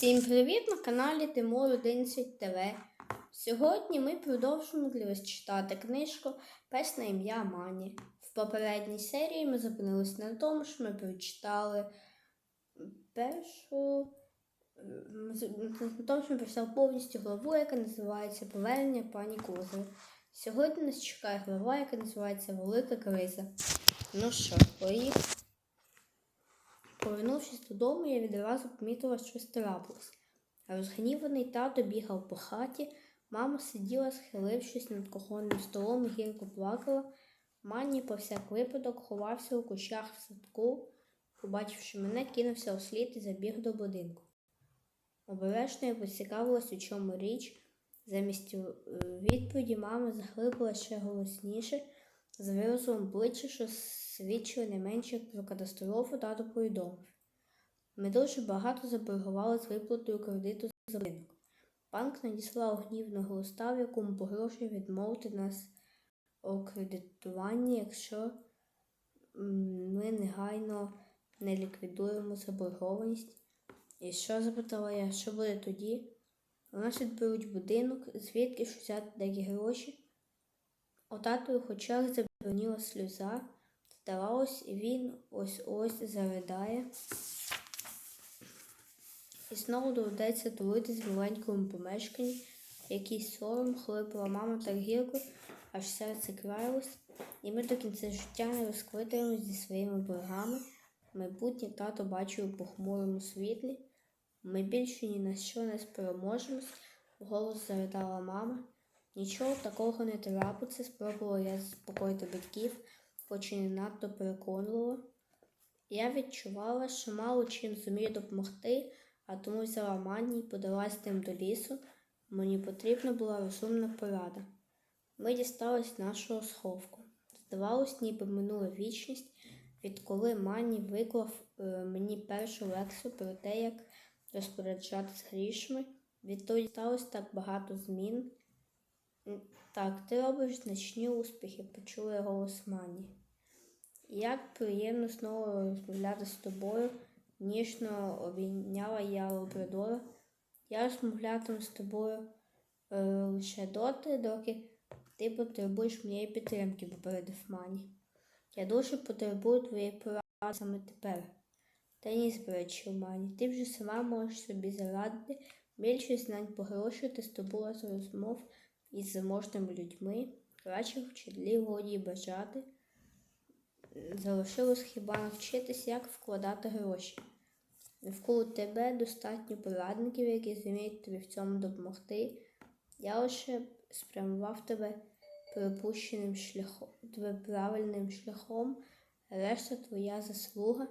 Всім привіт на каналі Тимур 11 ТВ. Сьогодні ми продовжуємо для вас читати книжку Пес на ім'я Мані. В попередній серії ми зупинилися на тому, що ми прочитали першу. На тому, що ми прочитали повністю главу, яка називається Повернення пані Кози. Сьогодні нас чекає глава, яка називається Велика криза. Ну що, поїхали. Повернувшись додому, я відразу помітила, що трапилось. Розгніваний тато бігав по хаті, мама сиділа, схилившись над кухонним столом гірко плакала. Манні по всяк випадок ховався у кущах в садку, побачивши мене, кинувся у слід і забіг до будинку. Обережно я поцікавилась, у чому річ. Замість е, відповіді мама заглибила ще голосніше, з виразом обличчя, що свідчило не менше про катастрофу, тато повідомив. Ми дуже багато заборгували з виплатою кредиту за будинок. Банк надіслав гнівного листа, в якому погрожує відмовити нас у кредитуванні, якщо ми негайно не ліквідуємо заборгованість. І що запитала я, що буде тоді? У нас відберуть будинок, звідки ж взяти такі гроші? У татових очах заброніла сльоза. Здавалось, він ось ось заридає. І знову доведеться тулитись в маленькому помешканні, якийсь сором хлипала мама так гірко, аж серце краялось, і ми до кінця життя не розквитаємось зі своїми боргами. Майбутнє тато бачив у похмурому світлі. Ми більше ні на що не спроможемось, голос заридала мама. Нічого такого не трапиться, спробувала я заспокоїти батьків, хоч і не надто переконливо. Я відчувала, що мало чим зумію допомогти, а тому взяла манні і подалась з ним до лісу. Мені потрібна була розумна порада. Ми дістались нашого сховку. Здавалось, ніби минула вічність, відколи Манні виклав е, мені першу лекцію про те, як розпоряджатися грішми. Відтоді сталося так багато змін. Так, ти робиш значні успіхи, почула голос Мані. Як приємно знову розмовляти з тобою, ніжно обійняла я Лабрадора. Я розмовлятиму з тобою е, лише доти, доки ти потребуєш моєї підтримки, попередив Мані. Я дуже потребую твоєї поради саме тепер. Та ні, сперечив Мані, ти вже сама можеш собі зарадити. Більшість знань погрошувати з тобою розмов із заможними людьми, краще вчителі годі бажати. Залишилось хіба навчитись, як вкладати гроші. Навколо тебе достатньо порадників, які зуміють тобі в цьому допомогти. Я лише спрямував тебе припущеним шляхом, тебе правильним шляхом, решта твоя заслуга.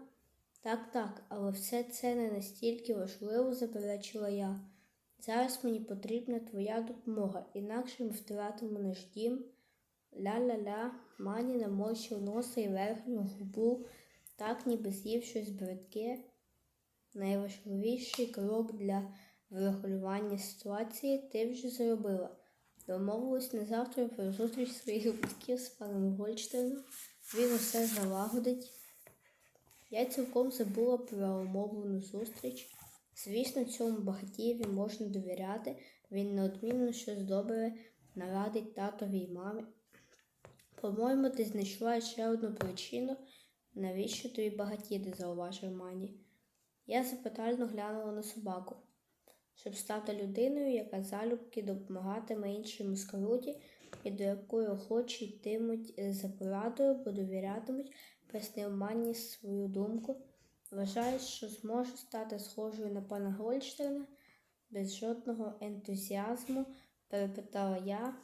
Так, так, але все це не настільки важливо, заперечила я. Зараз мені потрібна твоя допомога, інакше ми втратимо наш дім. Ля-ля-ля, мані наморщив носа і верхню губу, так ніби з'їв щось бридке. Найважливіший крок для врегулювання ситуації ти вже зробила. Домовилась на завтра про зустріч своїх батьків з паном Гольштейном. Він усе залагодить. Я цілком забула про умовлену зустріч. Звісно, цьому багатієві можна довіряти. Він неодмінно щось добре нарадить татові й мамі. По-моєму, ти знайшла ще одну причину, навіщо тобі багатіти, зауважив Мані. Я запитально глянула на собаку, щоб стати людиною, яка залюбки допомагатиме іншим у скруті і до якої охочі йтимуть е, за порадою, бо довірятимуть, пояснив Мані свою думку. Вважаєш, що зможу стати схожою на пана Гольштейна? Без жодного ентузіазму перепитала я.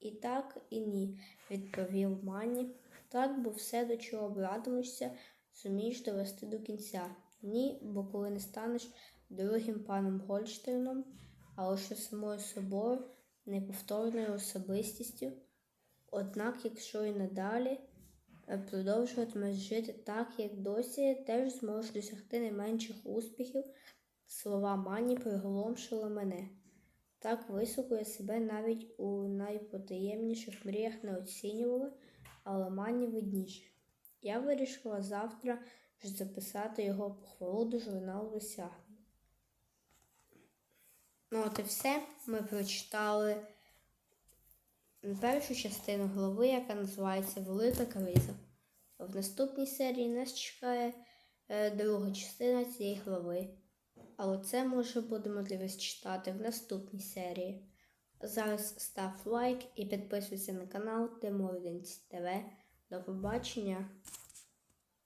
І так, і ні, відповів Мані. Так, бо все, до чого братимешся, зумієш довести до кінця. Ні, бо коли не станеш другим паном Гольштейном, а лише самою собою, неповторною особистістю. Однак, якщо і надалі продовжуватимеш жити так, як досі, теж зможеш досягти найменших успіхів. Слова Мані приголомшили мене. Так високо я себе навіть у найпотаємніших мріях не оцінювала, але Мані видніше. Я вирішила завтра ж записати його похвалу до журналу досягнень. Ну, от і все. Ми прочитали першу частину голови, яка називається Велика криза. В наступній серії нас чекає е, друга частина цієї глави. Але це ми будемо вас читати в наступній серії. Зараз став лайк і підписуйся на канал Тимурденць ТВ. До побачення!